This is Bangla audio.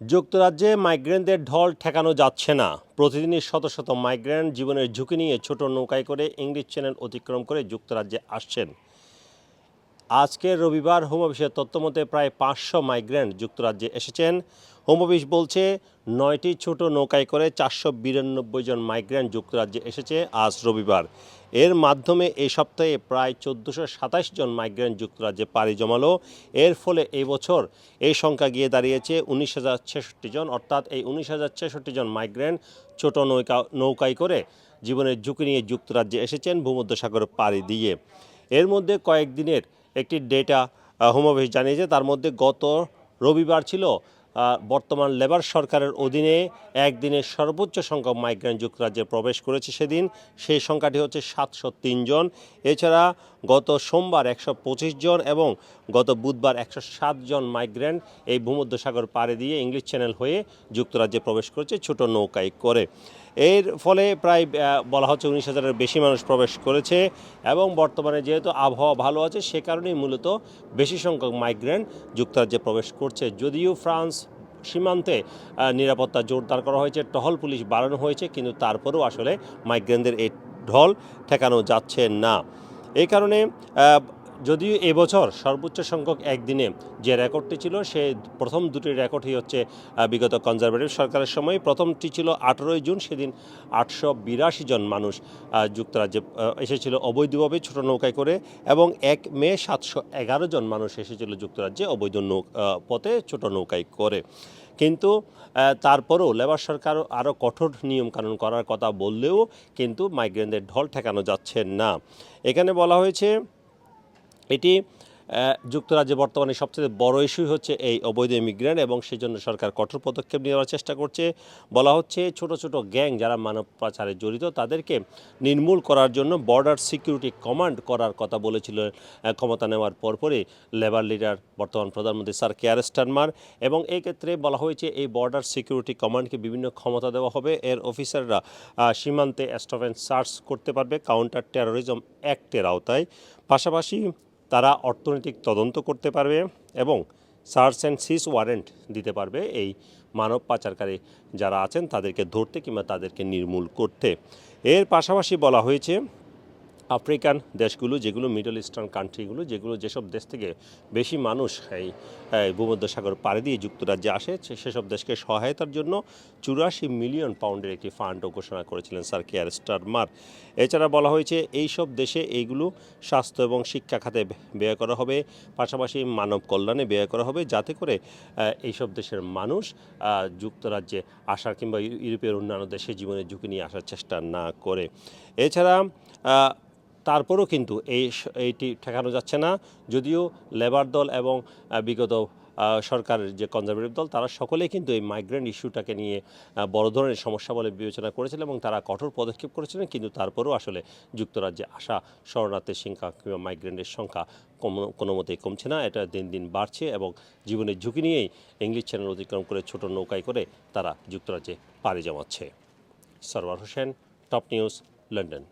যুক্তরাজ্যে মাইগ্রেনদের ঢল ঠেকানো যাচ্ছে না। প্রতিদিনই শত শত মাইগ্রেন জীবনের ঝুঁকি নিয়ে ছোট নৌকায় করে ইংলিশ চ্যানেল অতিক্রম করে যুক্তরাজ্যে আসছেন। আজকের রবিবার হোম অফিসের তথ্যমতে প্রায় পাঁচশো মাইগ্রেন্ট যুক্তরাজ্যে এসেছেন। হোম অফিস বলছে, নয়টি ছোট নৌকায় করে চারশো বিরানব্বই জন মাইগ্রেন্ট যুক্তরাজ্যে এসেছে আজ রবিবার। এর মাধ্যমে এই সপ্তাহে প্রায় চোদ্দোশো সাতাশ জন মাইগ্রেন্ট যুক্তরাজ্যে পাড়ি জমালো। এর ফলে এই বছর এই সংখ্যা গিয়ে দাঁড়িয়েছে উনিশ হাজার ছেষট্টি জন। অর্থাৎ এই উনিশ হাজার ছেষট্টি জন মাইগ্রেন্ট ছোট নৌকা, নৌকায় করে জীবনের ঝুঁকি নিয়ে যুক্তরাজ্যে এসেছেন, ভূমধ্যসাগর পাড়ি দিয়ে। এর মধ্যে কয়েকদিনের একটি ডেটা হোম অফিস জানিয়েছে তার মধ্যে গত রবিবার ছিল বর্তমান লেবার সরকারের অধীনে একদিনে সর্বোচ্চ সংখ্যক মাইগ্রেন্ট যুক্তরাজ্যে প্রবেশ করেছে সেদিন। সেই সংখ্যাটি হচ্ছে সাতশো জন। এছাড়া গত সোমবার একশো পঁচিশ জন এবং গত বুধবার একশো সাত জন মাইগ্রেন্ট এই ভূমধ্যসাগর পাড়ে দিয়ে ইংলিশ চ্যানেল হয়ে যুক্তরাজ্যে প্রবেশ করেছে ছোট নৌকায় করে। এর ফলে প্রায় বলা হচ্ছে উনিশ হাজারের বেশি মানুষ প্রবেশ করেছে এবং বর্তমানে যেহেতু আবহাওয়া ভালো আছে, সে কারণেই মূলত বেশি সংখ্যক মাইগ্রেন্ট যুক্তরাজ্যে প্রবেশ করছে। যদিও ফ্রান্স সীমান্তে নিরাপত্তা জোরদার করা হয়েছে। টহল পুলিশ বাড়ানো হয়েছে, কিন্তু তারপরেও আসলে মাইগ্রেনদের এই ঢল ঠেকানো যাচ্ছে না। এই কারণে যদিও এবছর সর্বোচ্চ সংখ্যক একদিনে যে রেকর্ডটি ছিল, সে প্রথম দুটি রেকর্ডই হচ্ছে বিগত কনজারভেটিভ সরকারের সময়। প্রথমটি ছিল আঠেরোই জুন, সেদিন আটশো বিরাশি জন মানুষ যুক্তরাজ্যে এসেছিল অবৈধভাবে ছোট নৌকায় করে এবং এক মে সাতশো এগারো জন মানুষ এসেছিল যুক্তরাজ্যে অবৈধ পথে ছোট নৌকায় করে। কিন্তু তারপরেও লেবার সরকার আরও কঠোর নিয়মকানুন করার কথা বললেও কিন্তু মাইগ্রেনদের ঢল ঠেকানো যাচ্ছে না। এখানে বলা হয়েছে এটি যুক্তরাজ্যে বর্তমানে সবচেয়ে বড় ইস্যু হচ্ছে এই অবৈধ ইমিগ্রেন্ট এবং সেই জন্য সরকার কঠোর পদক্ষেপ নেওয়ার চেষ্টা করছে। বলা হচ্ছে ছোট ছোট গ্যাং যারা মানব পাচারে জড়িত, তাদেরকে নির্মূল করার জন্য বর্ডার সিকিউরিটি কমান্ড করার কথা বলেছিল ক্ষমতা নেওয়ার পরপরই লেবার লিডার বর্তমান প্রধানমন্ত্রী স্যার কেয়ার স্টারমার। এবং এই ক্ষেত্রে বলা হয়েছে এই বর্ডার সিকিউরিটি কমান্ডকে বিভিন্ন ক্ষমতা দেওয়া হবে। এর অফিসাররা সীমান্তে স্টপ সার্চ করতে পারবে, কাউন্টার টেরোরিজম অ্যাক্টের আওতায়। পাশাপাশি তারা অর্থনৈতিক তদন্ত করতে পারবে এবং সার্চ অ্যান্ড সিস ওয়ারেন্ট দিতে পারবে এই মানব পাচারকারী যারা আছেন তাদেরকে ধরতে কিংবা তাদেরকে নির্মূল করতে। এর পাশাপাশি বলা হয়েছে আফ্রিকান দেশগুলো, যেগুলো মিডল ইস্টার্ন কান্ট্রিগুলো যেগুলো যেসব দেশ থেকে বেশি মানুষ এই ভূমধ্যসাগর পাড়ি দিয়ে যুক্তরাজ্যে আসে সেসব দেশকে সহায়তার জন্য চুরাশি মিলিয়ন পাউন্ডের একটি ফান্ডও ঘোষণা করেছিলেন স্যার কেয়ার স্টারমার। এছাড়া বলা হয়েছে এই সব দেশে এইগুলো স্বাস্থ্য এবং শিক্ষা খাতে ব্যয় করা হবে, পাশাপাশি মানব কল্যাণে ব্যয় করা হবে, যাতে করে এইসব দেশের মানুষ যুক্তরাজ্যে আসার কিংবা ইউরোপের অন্যান্য দেশে জীবনের ঝুঁকি নিয়ে আসার চেষ্টা না করে। এছাড়া তারপরেও কিন্তু এই এইটি ঠেকানো যাচ্ছে না। যদিও লেবার দল এবং বিগত সরকারের যে কনজারভেটিভ দল, তারা সকলেই কিন্তু এই মাইগ্রেন্ট ইস্যুটাকে নিয়ে বড় ধরনের সমস্যা বলে বিবেচনা করেছিলেন এবং তারা কঠোর পদক্ষেপ করেছিলেন। কিন্তু তারপরেও আসলে যুক্তরাজ্যে আসা শরণার্থীর সংখ্যা কিংবা মাইগ্রেন্টের সংখ্যা কোনো মতেই কমছে না। এটা দিন দিন বাড়ছে এবং জীবনের ঝুঁকি নিয়েই ইংলিশ চ্যানেল অতিক্রম করে ছোট নৌকায় করে তারা যুক্তরাজ্যে পাড়ি জমাচ্ছে। Sarwar Hossain top news London